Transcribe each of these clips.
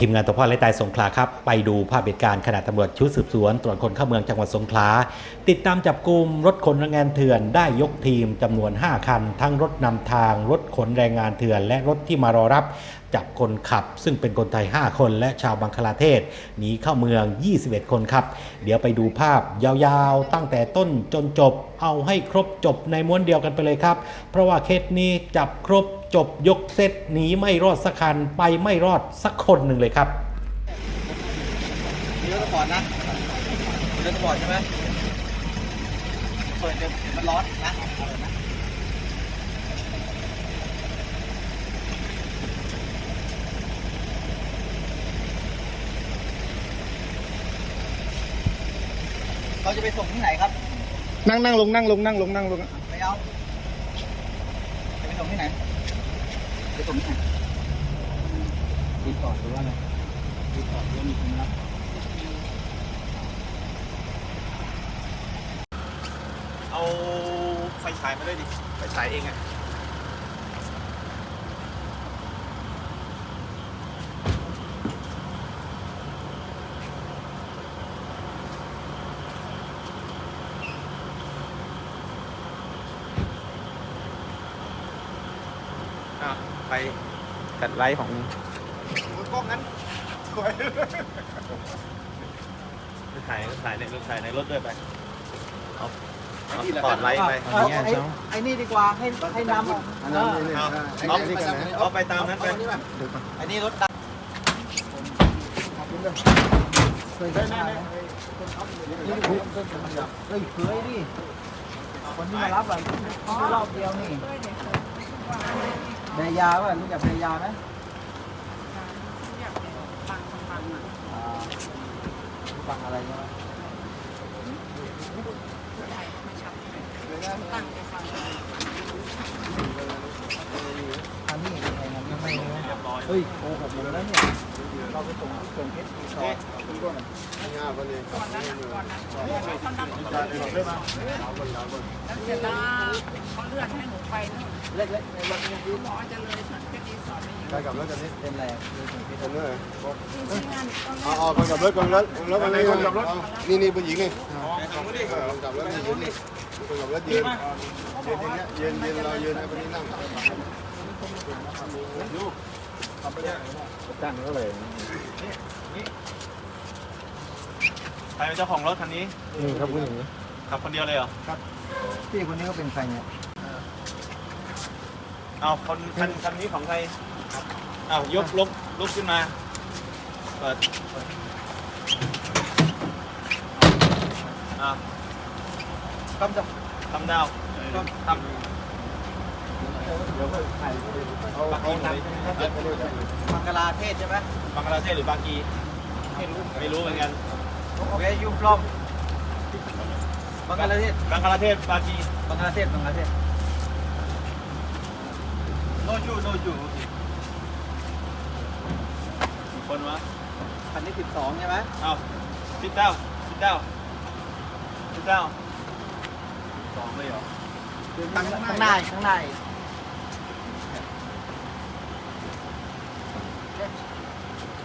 ทีมงานตำรวจและตายสงขลาครับไปดูภาพเหตุการณ์ขณะตำรวจชุดสืบสวนตรวจคนเข้าเมืองจังหวัดสงขลาติดตามจับกลุ่มรถขนแรงงานเถื่อนได้ยกทีมจำนวน 5 คัน ทั้งรถนำทาง รถขนแรงงานเถื่อน และรถที่มารอรับจับคนขับ ซึ่งเป็นคนไทย 5 คนและชาวบังคลาเทศหนีเข้าเมือง 21 คนครับ เดี๋ยวไปดูภาพยาวๆ ตั้งแต่ต้นจนจบ เอาให้ครบจบในม้วนเดียวกันไปเลยครับ เพราะว่าเคสนี้จับครบ จบยกเซตหนีไม่รอดสักคันไปไม่รอดสักคนหนึ่งเลยครับมีรถสปอร์ตนะมีรถสปอร์ตใช่ไหมเปิดเดี๋ยวมันร้อนนะเอาเลยนะเขาจะไปส่งที่ไหนครับ นั่งนั่งลงนั่งลงนั่งลงนั่งลงไม่เอาจะไปส่งที่ไหน ไปส่งนี้ไงติดต่อหรือว่าอะไรรีสอร์ทหรือว่ามีคนรับเอาไฟฉายมาด้วยดิ ไฟฉายเองอะ ไปกัดไลท์ของกล้องนั้นสวยถ่ายถ่ายในรถถ่ายในรถด้วยไปเอาเอาสปอร์ตไลท์ไปเอาไอ้ไอ้นี่ดีกว่าให้ให้น้ำอะอันนั้นนี่เอาเอาเอาอันนี้กันนะเอาไปตามนั้นไปไอ้นี่รถดังเคยได้ไหมเฮ้ยเคยดิคนที่มารับอะซื้อรอบเดียวนี่ เบยาป่ะรู้จักเบยาไหมอ่าฟังอะไรใช่ไหมอันนี้ยังไงนะยังไม่รู้เรียบร้อยเฮ้ยโกหกหมดแล้วเนี่ย เราไปส่งส่งเคสรีสอร์ทงานวันนี้แล้วเสร็จแล้วเขาเลื่อนให้หนูไปนู่นเล็กๆในรถเนี่ยหมอจะเลยสันจะดีสอนไม่อยู่ไปกับรถกันนี่เป็นแรงเลยส่งเคสคนนู้นเลยจริงๆงานตอนแรเอากเอาคนกับรถคนรถคนรถคนนี้คนกับรถนี่นี่ผู้หญิงนี่เออคนกับรถนี่ยืนนี่คนกับรถยืนยืนอย่างเงี้ยยืนยืนเรายืนไอ้คนนี้นั่ง ตั้งก็เลยใครเป็นเจ้าของรถคันนี้นี่ครับผู้หญิงขับคนเดียวเลยเหรอพี่คนนี้ก็เป็นใครเนี่ยเอาคนคันคันนี้ของใครเอายกลุกลุกขึ้นมาเปิดอ่าคำจับทำดาวทำ เอาเอาทำมังกลาเทศใช่ไหมบังกลาเทศหรือบากีไม่รู้ไม่รู้เหมือนกันเวยูฟลอมบังกลาเทศบังกลาเทศบากีบังกลาเทศบังกลาเทศโนจูโนจูกี่คนวะคันนี้สิบสองใช่ไหมเอาซิดดาวซิดดาวซิดดาสองเลยเหรอข้างข้างหน้าข้างหน้า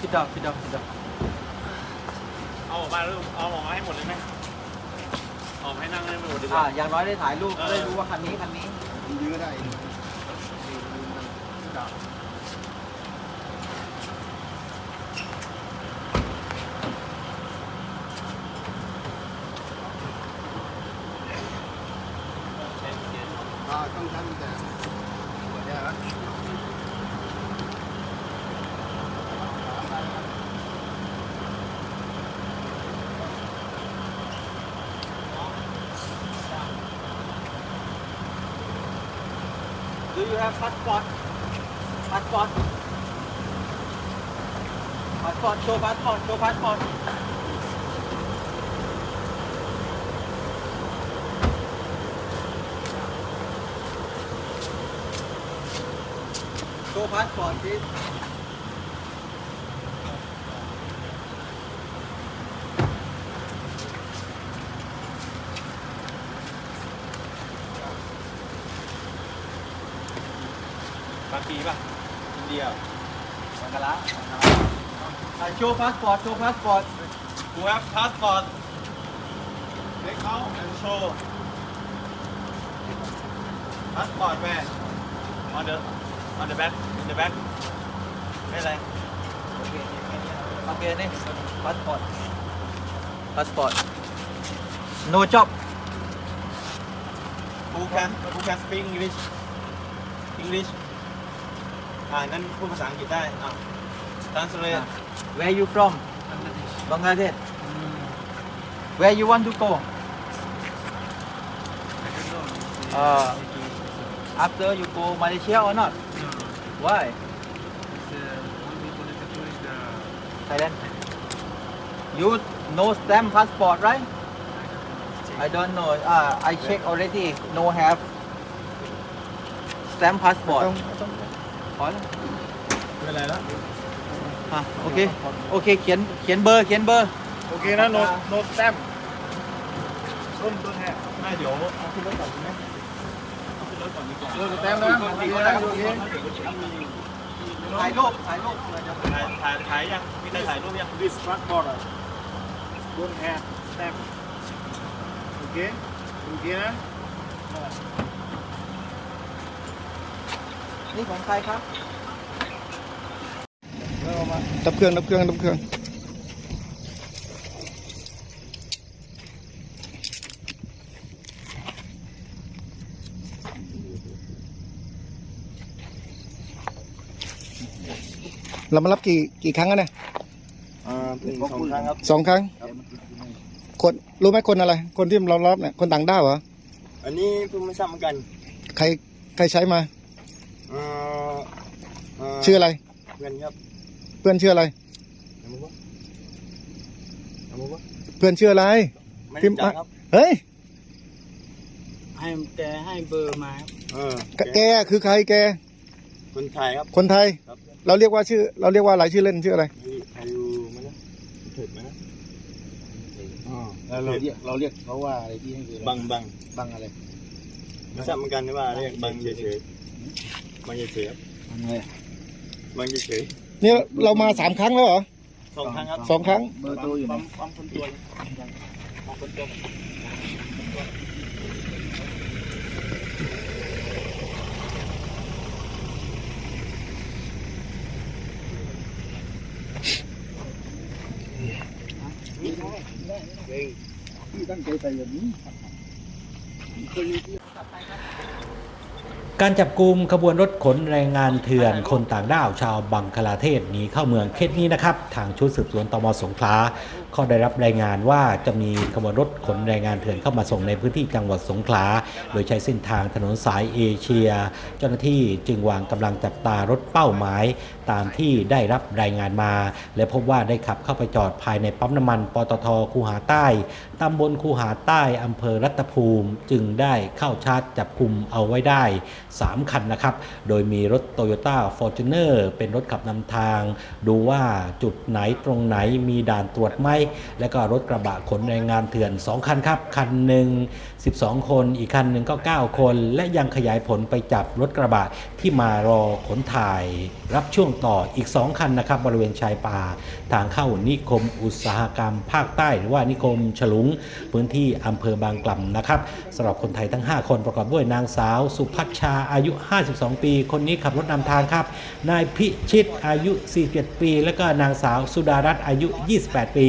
คิดดอกคิดดอกคิดดอกเอาออกมาหรือเอาออกมาให้หมดเลยไหมออกมาให้นั่งให้หมดดีกอ่าว่า อย่างน้อยได้ถ่ายรูปได้รู้ว่าคันนี้คันนี้ ยืนได้ อ่าต้องทำแต่เนี่ยนะ Do you have passport? Passport? Passport, show passport, show passport. Show passport, please. ดียบังกลาบังกลาอะโชว์พาสปอร์ต โชว์พาสปอร์ต Who have passport take out and show passport where on the on the back in the back ไม่อะไร โอเคโอเคนี่พาสปอร์ต พาสปอร์ต no job Who can Who can speak English English อ่านั่นพูดภาษาอังกฤษได้อะ translate where you from Bangladesh where you want to go uh, after you go Malaysia or not why Thailand you no stamp passport right I don't know uh, I check already no have stamp passport พอแล้ว ไม่เป็นไรแล้ว อะโอเคโอเคเขียนเขียนเบอร์เขียนเบอร์ โอเคนะ no no stamp ต้นต้นแห่ไม่เดี๋ยวเอาขึ้นรถก่อนดีไหมเอาขึ้นรถก่อนดีกว่าเรื่องแต้มนะโอเคนะโอเคถ่ายรูปถ่ายรูปถ่ายถ่ายถ่ายยังมีใครถ่ายรูปยัง this passport don't have stamp โอเคโอเคนะนี่ของใครครับ ดับเครื่องดับเครื่องดับเครื่องเรามารับกี่กี่ครั้งแล้วเนี่ยอ่าถึงสองครั้งครับสองครั้งคนรู้ไหมคนอะไร คนที่เรารับเนี่ยคนต่างด้าวเหรออันนี้เพิ่งไม่ทราบเหมือนกัน ใครใครใช้มาเอ่อเอ่อชื่ออะไรเพื่อนครับ เพื่อนชื่ออะไรน้ำมุกวะน้ำมุกวะเพื่อนชื่ออะไรไม่พิรู้มพ์จักมาครับ เฮ้ย ให้แกให้เบอร์มาเออแกคือใครแก คนไทยครับ คนไทย ครับเราเรียกว่าชื่อ เราเรียกว่าอะไรชื่อเล่นชื่ออะไรไทยอยู่มันนะเถิดมันนะแล้วเราเรียกเราเรียกเขาว่าอะไรที่ให้คือบังบังบังอะไรไม่ทราบเหมือนกันว่าเรียกบังเฉยๆบังเฉยๆครับบังเฉย นี่เรามาสามครั้งแล้วเหรอๆสองครั้งครับสองครั้งเบอร์โทรอยู่ปั๊มปั๊มคนตัวปั๊มคนตัว การจับกลุ่มขบวนรถขนแรงงานเถื่อนคนต่างด้าวชาวบังคลาเทศหนีเข้าเมืองเคสนี้นะครับ ทางชุดสืบสวนตมสงขลาเขาได้รับรายงานว่าจะมีขบวนรถขนแรงงานเถื่อนเข้ามาส่งในพื้นที่จังหวัดสงขลา โดยใช้เส้นทางถนนสายเอเชีย เจ้าหน้าที่จึงวางกำลังจับตารถเป้าหมาย ตามที่ได้รับรายงานมา และพบว่าได้ขับเข้าไปจอดภายในปั๊มน้ำมันปตทคูหาใต้ตำบลคูหาใต้อำเภอรัตภูมิ จึงได้เข้าชาร์จจับกลุ่มเอาไว้ได้ 3 คันนะครับ โดยมีรถ Toyota Fortuner เป็นรถขับนำทาง ดูว่าจุดไหนตรงไหนมีด่านตรวจไหมและก็รถกระบะขนแรงงานเถื่อน 2 คันครับ คันหนึ่ง12 คน อีกคันหนึ่งก็ 9 คน และยังขยายผลไปจับรถกระบะที่มารอขนถ่าย รับช่วงต่ออีก 2 คันนะครับ บริเวณชายป่า ทางเข้านิคมอุตสาหกรรมภาคใต้ หรือว่านิคมฉลุง พื้นที่อำเภอบางกล่ำนะครับสำหรับคนไทยทั้ง 5 คนประกอบด้วยนางสาว สุพัชชาอายุ 52 ปี คนนี้ขับรถนำทางครับ นายพิชิตอายุ 47 ปี และก็นางสาวสุดารัตน์อายุ 28 ปี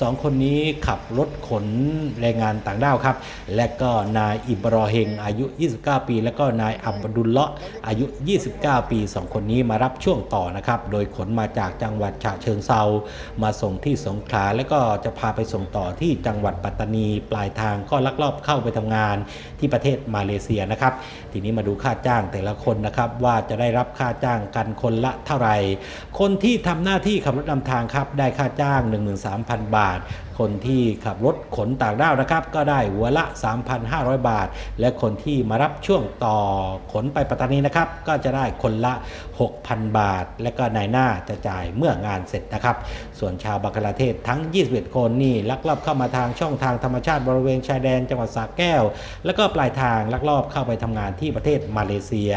สองคนนี้ขับรถขนแรงงานต่างด้าวครับ และก็นายอิบรอเฮงอายุ 29 ปี และก็นายอับดุลเลาะอายุ 29 ปีสองคนนี้มารับช่วงต่อนะครับ โดยขนมาจากจังหวัดฉะเชิงเซา มาส่งที่สงขลา แล้วก็จะพาไปส่งต่อที่จังหวัดปัตตานี ปลายทางก็ลักลอบเข้าไปทำงานที่ประเทศมาเลเซียนะครับ ทีนี้มาดูค่าจ้างแต่ละคนนะครับว่าจะได้รับค่าจ้างกันคนละเท่าไหร่ คนที่ทำหน้าที่ขับรถนำทางครับได้ค่าจ้าง 13,000 บาท God. คนที่ขับรถขนต่างด้าวนะครับ ก็ได้หัวละ 3,500 บาท และคนที่มารับช่วงต่อขนไปปัตตานีนะครับ ก็จะได้คนละ 6,000 บาท และก็นายหน้าจะจ่ายเมื่องานเสร็จนะครับ ส่วนชาวบังกลาเทศทั้ง 21 คนนี่ลักลอบเข้ามาทางช่องทางธรรมชาติบริเวณชายแดนจังหวัดสระแก้ว แล้วก็ปลายทางลักลอบเข้าไปทำงานที่ประเทศมาเลเซีย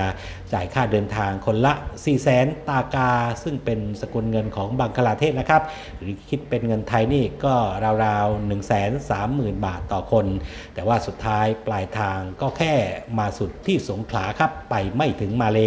จ่ายค่าเดินทางคนละ 4 0 0แสนตากา ซึ่งเป็นสกุลเงินของบังกลาเทศนะครับ หรือคิดเป็นเงินไทยนี่ก็ราวๆ 1 3 0 0 0 0 บาทต่อคน แต่ว่าสุดท้ายปลายทางก็แค่มาสุดที่สงขลาครับ ไปไม่ถึงมาเล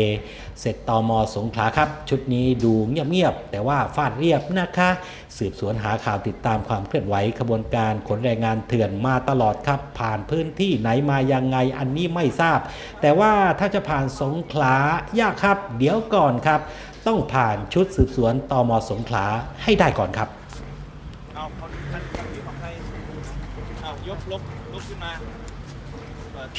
เสร็จตอมอสงขลาครับ ชุดนี้ดูเงียบๆ แต่ว่าฟาดเรียบนะคะ สืบสวนหาข่าวติดตามความเคลื่อนไหวขบวนการขนแรงงานเถื่อนมาตลอดครับ ผ่านพื้นที่ไหนมายังไงอันนี้ไม่ทราบ แต่ว่าถ้าจะผ่านสงขลายากครับ เดี๋ยวก่อนครับ ต้องผ่านชุดสืบสวนตอมอสงขลาให้ได้ก่อนครับ เอาคนคันคันนี้ของใครเอา ยกลบลบขึ้นมาเปิด